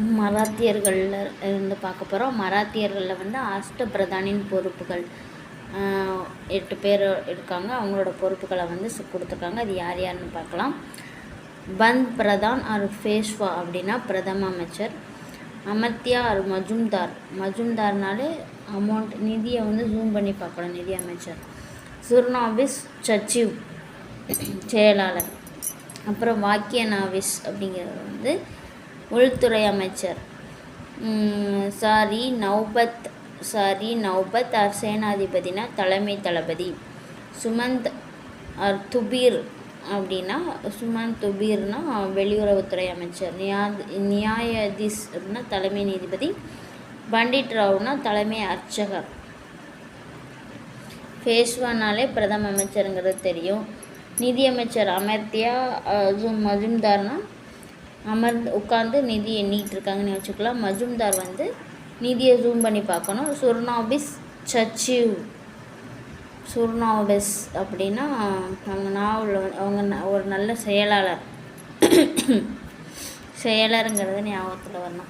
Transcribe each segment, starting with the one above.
மராத்தியர்களில் இருந்து பார்க்க போகிறோம் மராத்தியர்களில் வந்து அஷ்ட பிரதானின் பொறுப்புகள். எட்டு பேர் இருக்காங்க. அவங்களோட பொறுப்புகளை வந்து கொடுத்துருக்காங்க. அது யார் யாருன்னு பார்க்கலாம். பந்த் பிரதான் ஆர் ஃபேஷ்வா அப்படின்னா பிரதம அமைச்சர். அமர்த்தியா ஆர் மஜும்தார். மஜும்தார்னாலே அமௌண்ட் நிதியை வந்து ஜூம் பண்ணி பார்க்கணும் நிதி அமைச்சர். சுர்னாபிஸ் சச்சிவ் செயலாளர். அப்புறம் வாக்கிய நாவிஸ் அப்படிங்கிறது வந்து உள்துறை அமைச்சர். சாரி நௌபத் சாரி நௌபத் ஆர் சேனாதிபதினா தலைமை தளபதி. சுமந்த் ஆர் துபீர் அப்படின்னா சுமந்த் துபீர்னா வெளியுறவுத்துறை அமைச்சர். நியா நியாயாதீஸ் அப்படின்னா தலைமை நீதிபதி. பண்டிட் ராவ்னா தலைமை அர்ச்சகர். பேஷ்வானாலே பிரதம அமைச்சருங்கிறது தெரியும். நிதியமைச்சர் அமர்த்தியா மஜும்தார்னா அமர்ந்து உட்காந்து நிதி எண்ணிக்கிட்டு இருக்காங்கன்னு வச்சுக்கலாம் மஜும்தார் வந்து நிதியை ஜூம் பண்ணி பார்க்கணும். சுர்னாபிஸ் சச்சிவ். சுர்னாபிஸ் அப்படின்னா அவங்க நாவலில் அவங்க ந- ஒரு நல்ல செயலாளர். செயலருங்கிறது ஞாபகத்தில் வரணும்.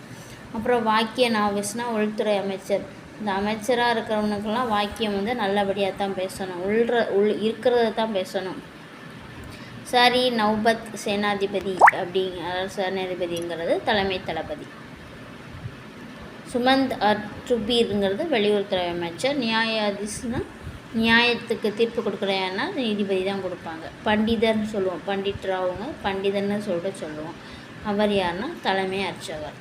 அப்புறம் வாக்கிய நாவிஸ்னால் உள்துறை அமைச்சர். இந்த அமைச்சராக இருக்கிறவனுக்கெல்லாம் வாக்கியம் வந்து நல்லபடியாக தான் பேசணும். உள்ற உள் இருக்கிறத தான் பேசணும். சாரி நவ்பத் சேனாதிபதி அப்படிங்க சேனாதிபதிங்கிறது தலைமை தளபதி. சுமந்த் அற்றுபீருங்கிறது வெளியுறவுத்துறை அமைச்சர். நியாயாதீஸ்னா நியாயத்துக்கு தீர்ப்பு கொடுக்குறேன்னா நீதிபதி தான் கொடுப்பாங்க. பண்டிதர்னு சொல்லுவோம். பண்டிட் ராவுங்க பண்டிதர்னு சொல்லிட்டு சொல்லுவோம். அவர் யாருன்னா தலைமை அர்ச்சகர்.